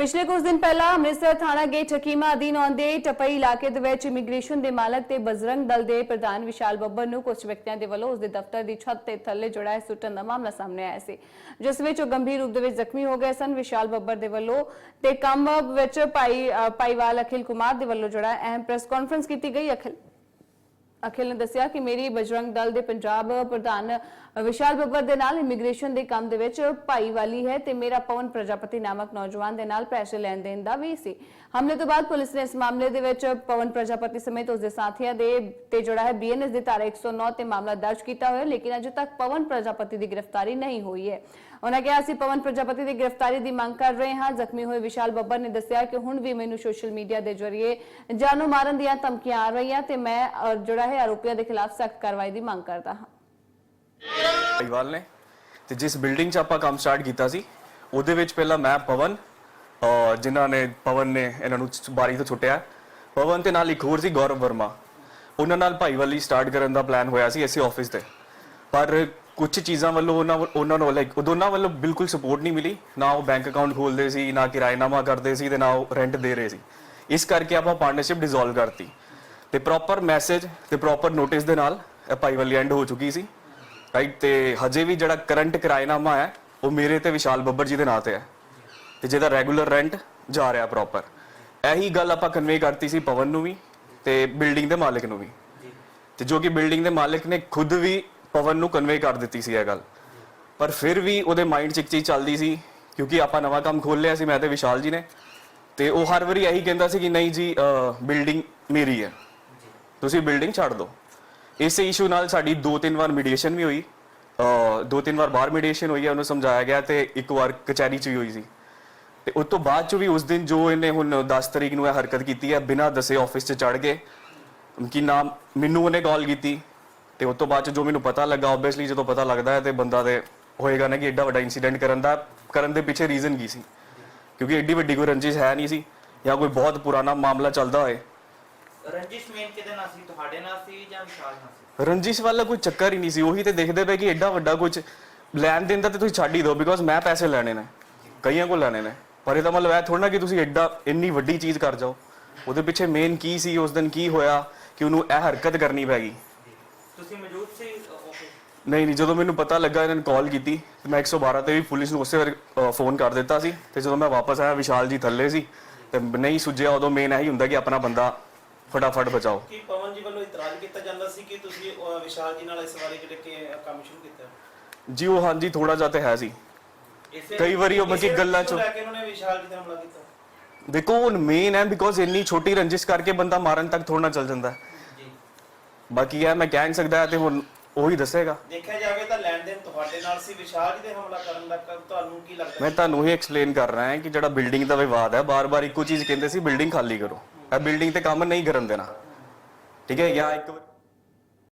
ਪਿਛਲੇ ਕੁਝ ਦਿਨ ਪਹਿਲਾਂ ਅੰਮ੍ਰਿਤਸਰ ਥਾਣਾ ਗੇਟ ਹਕੀਮਾ ਅਧੀਨ ਆਉਂਦੇ ਟਪਈ ਇਲਾਕੇ ਦੇ ਵਿੱਚ ਇਮੀਗ੍ਰੇਸ਼ਨ ਦੇ ਮਾਲਕ ਤੇ ਬਜਰੰਗ ਦਲ ਦੇ ਪ੍ਰਧਾਨ ਵਿਸ਼ਾਲ ਬੱਬਰ ਨੂੰ ਕੁਝ ਵਿਅਕਤੀਆਂ ਦੇ ਵੱਲੋਂ ਉਸਦੇ ਦਫ਼ਤਰ ਦੀ ਛੱਤ ਤੇ ਥੱਲੇ ਜੁੜਾ ਹੈ ਸੁੱਟਣ ਦਾ ਮਾਮਲਾ ਸਾਹਮਣੇ ਆਇਆ ਸੀ, ਜਿਸ ਵਿੱਚ ਉਹ ਗੰਭੀਰ ਰੂਪ ਦੇ ਵਿੱਚ ਜ਼ਖਮੀ ਹੋ ਗਏ ਸਨ। ਵਿਸ਼ਾਲ ਬੱਬਰ ਦੇ ਵੱਲੋਂ ਤੇ ਕੰਮ ਵਿੱਚ ਭਾਈ ਭਾਈਵਾਲ ਅਖਿਲ ਕੁਮਾਰ ਦੇ ਵੱਲੋਂ ਜਿਹੜਾ ਅਹਿਮ ਪ੍ਰੈਸ ਕਾਨਫਰੰਸ ਕੀਤੀ ਗਈ। ਅਖਿਲ ਅਖਿਲ ਨੇ ਦੱਸਿਆ ਕਿ ਮੇਰੀ ਬਜਰੰਗ ਦਲ ਦੇ ਪੰਜਾਬ ਪ੍ਰਧਾਨ ਵਿਸ਼ਾਲ ਬੱਬਰ ਦੇ ਨਾਲ ਇਮੀਗ੍ਰੇਸ਼ਨ ਦੇ ਕੰਮ ਦੇ ਵਿੱਚ ਭਾਈਵਾਲੀ ਹੈ ਤੇ ਮੇਰਾ ਪਵਨ ਪ੍ਰਜਾਪਤੀ ਨਾਮਕ ਨੌਜਵਾਨ ਦੇ ਨਾਲ ਪੈਸੇ ਲੈਣ ਦੇਣ ਦਾ ਵੀ ਸੀ। ਹਮਲੇ ਤੋਂ ਬਾਅਦ ਪੁਲਿਸ ਨੇ ਇਸ ਮਾਮਲੇ ਦੇ ਵਿੱਚ ਪਵਨ ਪ੍ਰਜਾਪਤੀ ਸਮੇਤ ਉਸਦੇ ਸਾਥੀਆਂ ਦੇ ਤੇ ਜਿਹੜਾ ਹੈ ਬੀਐਨਐਸ ਦੀ ਧਾਰਾ 109 ਤੇ ਮਾਮਲਾ ਦਰਜ ਕੀਤਾ ਹੋਇਆ, ਲੇਕਿਨ ਅਜੇ ਤੱਕ ਪਵਨ ਪ੍ਰਜਾਪਤੀ ਦੀ ਗ੍ਰਿਫਤਾਰੀ ਨਹੀਂ ਹੋਈ ਹੈ। ਉਹਨਾਂ ਕਿਹਾ, ਅਸੀਂ ਪਵਨ ਪ੍ਰਜਾਪਤੀ ਦੀ ਗ੍ਰਿਫਤਾਰੀ ਦੀ ਮੰਗ ਕਰ ਰਹੇ ਹਾਂ। ਜ਼ਖਮੀ ਹੋਏ ਵਿਸ਼ਾਲ ਬੱਬਰ ਨੇ ਦੱਸਿਆ ਕਿ ਹੁਣ ਵੀ ਮੈਨੂੰ ਸੋਸ਼ਲ ਮੀਡੀਆ ਦੇ ਜ਼ਰੀਏ ਜਾਨੋਂ ਮਾਰਨ ਦੀਆਂ ਧਮਕੀਆਂ ਆ ਰਹੀਆਂ ਤੇ ਮੈਂ ਜਿਹੜਾ ਹੈ, ਆਰੋਪੀਆਂ ਦੇ ਖਿਲਾਫ ਸਖਤ ਕਾਰਵਾਈ ਦੀ ਮੰਗ ਕਰਦਾ ਹਾਂ। ਭਾਈਵਾਲ ਨੇ ਤੇ ਜਿਸ ਬਿਲਡਿੰਗ 'ਚ ਆਪਾਂ ਕੰਮ ਸਟਾਰਟ ਕੀਤਾ ਸੀ, ਉਹਦੇ ਵਿੱਚ ਪਹਿਲਾਂ ਮੈਂ, ਪਵਨ, ਔਰ ਜਿਨ੍ਹਾਂ ਨੇ, ਪਵਨ ਨੇ ਇਹਨਾਂ ਨੂੰ ਚ- ਬਾਰੀ ਤੋਂ ਛੁੱਟਿਆ ਪਵਨ ਤੇ ਨਾਲ ਇੱਕ ਹੋਰ ਸੀ, ਗੌਰਵ ਵਰਮਾ। ਉਹਨਾਂ ਨਾਲ ਭਾਈਵਾਲੀ ਸਟਾਰਟ ਕਰਨ ਦਾ ਪਲਾਨ ਹੋਇਆ ਸੀ ਇਸੇ ਆਫਿਸ ਤੇ। ਪਰ ਕੁਝ ਚੀਜ਼ਾਂ ਵੱਲੋਂ ਉਹਨਾਂ ਵੱਲ- ਉਹਨਾਂ ਨੂੰ ਲਾਈਕ ਦੋਨਾਂ ਵੱਲੋਂ ਬਿਲਕੁਲ ਸਪੋਰਟ ਨਹੀਂ ਮਿਲੀ। ਨਾ ਉਹ ਬੈਂਕ ਅਕਾਊਂਟ ਖੋਲਦੇ ਸੀ, ਨਾ ਕਿਰਾਏਨਾਮਾ ਕਰਦੇ ਸੀ ਤੇ ਨਾ ਉਹ ਰੈਂਟ ਦੇ ਰਹੇ ਸੀ। ਇਸ ਕਰਕੇ ਆਪਾਂ ਪਾਰਟਨਰਸ਼ਿਪ ਡਿਸੋਲਵ ਕਰਤੀ। ਤੇ ਪ੍ਰੋਪਰ ਮੈਸੇਜ ਤੇ ਪ੍ਰੋਪਰ ਨੋਟਿਸ ਦੇ ਨਾਲ ਇਹ ਭਾਈਵਾਲੀ ਐਂਡ ਹੋ ਚੁੱਕੀ ਸੀ ਰਾਈਟ ਤੇ ਹਜੇ ਵੀ ਜਿਹੜਾ ਕਰੰਟ ਕਿਰਾਏਨਾਮਾ ਹੈ, ਉਹ ਮੇਰੇ ਤੇ ਵਿਸ਼ਾਲ ਬੱਬਰ ਜੀ ਦੇ ਨਾਂ ਤੇ ਹੈ। ਤੇ ਜਿਹਦਾ ਰੈਗੂਲਰ ਰੈਂਟ ਜਾ ਰਿਹਾ ਪ੍ਰੋਪਰ ਇਹੀ ਗੱਲ ਆਪਾਂ ਕਨਵੇ ਕਰਤੀ ਸੀ ਪਵਨ ਨੂੰ ਵੀ ਤੇ ਬਿਲਡਿੰਗ ਦੇ ਮਾਲਕ ਨੂੰ ਵੀ। ਤੇ ਜੋ ਕਿ ਬਿਲਡਿੰਗ ਦੇ ਮਾਲਕ ਨੇ ਖੁਦ ਵੀ ਪਵਨ ਨੂੰ ਕਨਵੇ ਕਰ ਦਿੱਤੀ ਸੀ ਇਹ ਗੱਲ। ਪਰ ਫਿਰ ਵੀ ਉਹਦੇ ਮਾਈਂਡ 'ਚ ਇੱਕ ਚੀਜ਼ ਚੱਲਦੀ ਸੀ, ਕਿਉਂਕਿ ਆਪਾਂ ਨਵਾਂ ਕੰਮ ਖੋਲ ਲਿਆ ਸੀ, ਮੈਂ ਤੇ ਵਿਸ਼ਾਲ ਜੀ ਨੇ। ਤੇ ਉਹ ਹਰ ਵਾਰੀ ਇਹੀ ਕਹਿੰਦਾ ਸੀ ਕਿ ਨਹੀਂ ਜੀ ਬਿਲਡਿੰਗ ਮੇਰੀ ਹੈ। ਤੁਸੀਂ ਬਿਲਡਿੰਗ ਛੱਡ ਦਿਓ। ਇਸੇ ਇਸ਼ੂ ਨਾਲ ਸਾਡੀ ਦੋ ਤਿੰਨ ਵਾਰ ਮੀਡੀਏਸ਼ਨ ਵੀ ਹੋਈ। ਦੋ ਤਿੰਨ ਵਾਰ ਬਾਹਰ ਮੀਡੀਏਸ਼ਨ ਹੋਈ ਹੈ, ਉਹਨੂੰ ਸਮਝਾਇਆ ਗਿਆ ਤੇ ਇੱਕ ਵਾਰ ਕਚਹਿਰੀ 'ਚ ਵੀ ਹੋਈ ਸੀ। ਤੇ ਉਸ ਤੋਂ ਬਾਅਦ ਚ ਵੀ ਉਸ ਦਿਨ ਜੋ ਇਹਨੇ ਹੁਣ 10 ਤਰੀਕ ਨੂੰ ਇਹ ਹਰਕਤ ਕੀਤੀ ਹੈ, ਬਿਨਾਂ ਦੱਸੇ ਆਫਿਸ 'ਚ ਚੜ ਕੇ, ਕਿ ਨਾਮ ਮੈਨੂੰ ਉਹਨੇ ਕਾਲ ਕੀਤੀ ਤੇ ਉਸ ਤੋਂ ਬਾਅਦ ਚ ਜੋ ਮੈਨੂੰ ਪਤਾ ਲੱਗਾ ਆਬਵੀਅਸਲੀ ਜਦੋਂ ਪਤਾ ਲੱਗਦਾ ਹੈ ਤੇ ਬੰਦਾ ਤੇ ਹੋਏਗਾ ਨਾ ਕਿ ਐਡਾ ਵੱਡਾ ਇਨਸੀਡੈਂਟ ਕਰਨ ਦਾ, ਕਰਨ ਦੇ ਪਿੱਛੇ ਰੀਜ਼ਨ ਕੀ ਸੀ? ਕਿਉਂਕਿ ਐਡੀ ਵੱਡੀ ਕੋਈ ਰੰਜਿਸ਼ ਹੈ ਨਹੀਂ ਸੀ ਜਾਂ ਕੋਈ ਬਹੁਤ ਪੁਰਾਣਾ ਮਾਮਲਾ ਚੱਲਦਾ ਹੋਏ ਰੰਜਿਸ਼ ਮੇਨ ਕਿਹਦੇ ਨਾਲ ਸੀ? ਤੁਹਾਡੇ ਨਾਲ ਸੀ ਜਾਂ ਵਿਸ਼ਾਲ ਨਾਲ ਸੀ? ਰੰਜਿਸ਼ ਵਾਲਾ ਕੋਈ ਚੱਕਰ ਹੀ ਨਹੀਂ ਸੀ। ਉਹੀ ਤੇ ਦੇਖਦੇ ਪਏ ਕਿ ਐਡਾ ਵੱਡਾ ਕੁਝ ਲੈਣ ਦੇਣ ਦਾ ਤੇ ਤੁਸੀਂ ਛੱਡ ਹੀ ਦਿਓ ਬਿਕੋਜ਼ ਮੈਂ ਪੈਸੇ ਲੈਣੇ ਨੇ। ਕਈਆਂ ਕੋਲ ਲੈਣੇ ਨੇ। ਪਰ ਇਹਦਾ ਮਤਲਬ ਇਹ ਥੋੜਾ ਨਾ ਕਿ ਤੁਸੀਂ ਐਡਾ ਇੰਨੀ ਵੱਡੀ ਚੀਜ਼ ਕਰ ਜਾਓ। ਉਹਦੇ ਪਿੱਛੇ ਮੇਨ ਕੀ ਸੀ ਉਸ ਦਿਨ ਕੀ ਹੋਇਆ ਕਿ ਉਹਨੂੰ ਇਹ ਹਰਕਤ ਕਰਨੀ ਪੈ ਗਈ। ਤੁਸੀਂ ਮੌਜੂਦ ਸੀ ਓਕੇ ਨਹੀਂ ਨਹੀਂ ਜਦੋਂ ਮੈਨੂੰ ਪਤਾ ਲੱਗਾ ਇਹਨਾਂ ਨੇ ਕਾਲ ਕੀਤੀ ਤੇ ਮੈਂ 112 ਤੇ ਵੀ ਪੁਲਿਸ ਨੂੰ ਉਸੇ ਵੇਲੇ ਫੋਨ ਕਰ ਦਿੱਤਾ ਸੀ। ਤੇ ਜਦੋਂ ਮੈਂ ਵਾਪਸ ਆਇਆ ਵਿਸ਼ਾਲ ਜੀ ਥੱਲੇ ਸੀ। ਤੇ ਨਹੀਂ ਸੁਝਿਆ ਉਦੋਂ ਮੇਨ ਇਹੀ ਹੁੰਦਾ ਕਿ ਆਪਣਾ ਬੰਦਾ ਫਟਾਫਟ ਬਚਾਓ। ਕਿ ਪਵਨ ਜੀ ਵੱਲੋਂ ਇਤਰਾਜ਼ ਕੀਤਾ ਜਾਂਦਾ ਸੀ ਕਿ ਤੁਸੀਂ ਅਹ, ਵਿਸ਼ਾਲ ਜੀ ਨਾਲ ਇਸ ਬਾਰੇ ਜਿਹੜੇ ਕਿ ਅਹ, ਕੰਮ ਸ਼ੁਰੂ ਕੀਤਾ? ਜੀ ਉਹ ਹਾਂਜੀ ਥੋੜਾ ਜਿਹਾ ਤੇ ਹੈ ਸੀ। ਇਸੇ ਕਈ ਵਾਰੀ ਉਹ ਬਾਕੀ ਇਸੇ ਗੱਲਾਂ ਚ ਲੈ ਕੇ ਉਹਨਾਂ ਨੇ ਵਿਸ਼ਾਲ ਜੀ ਤੇ ਹਮਲਾ ਕੀਤਾ। ਦੇਖੋ ਉਹ ਮੇਨ ਹੈ ਬਿਕੋਜ਼ ਇੰਨੀ ਛੋਟੀ ਰੰਜਿਸ਼ ਕਰਕੇ ਬੰਦਾ ਮਾਰਨ ਤੱਕ ਥੋੜਾ ਚੱਲ ਜਾਂਦਾ। ਹੈ। ਜੀ। ਬਾਕੀ ਇਹ ਮੈਂ ਕਹਿ ਨਹੀਂ ਸਕਦਾ ਤੇ ਹੁਣ ਉਹੀ ਦੱਸੇਗਾ। ਦੇਖਿਆ ਜਾਵੇ ਤਾਂ ਲੈਣ ਦੇਣ ਤੁਹਾਡੇ ਨਾਲ ਸੀ ਵਿਸ਼ਾਲ ਜੀ ਤੇ ਹਮਲਾ ਕਰਨ ਦਾ ਕ- ਤੁਹਾਨੂੰ ਕੀ ਲੱਗਦਾ? ਮੈਂ ਤੁਹਾਨੂੰ ਹੀ ਐਕਸਪਲੇਨ ਕਰ ਰਿਹਾ ਹਾਂ ਕਿ ਜਿਹੜਾ ਬਿਲਡਿੰਗ ਦਾ ਵਿਵਾਦ ਹੈ ਬਾਰ-ਬਾਰ ਇੱਕੋ ਚੀਜ਼ ਕਹਿੰਦੇ ਸੀ ਬਿਲਡਿੰਗ ਖਾਲੀ ਕਰੋ। ਇਹ ਬਿਲਡਿੰਗ ਤੇ ਕੰਮ ਨਹੀਂ ਕਰਨ ਦੇਣਾ। ਠੀਕ ਹੈ ਜਾਂ ਇੱਕ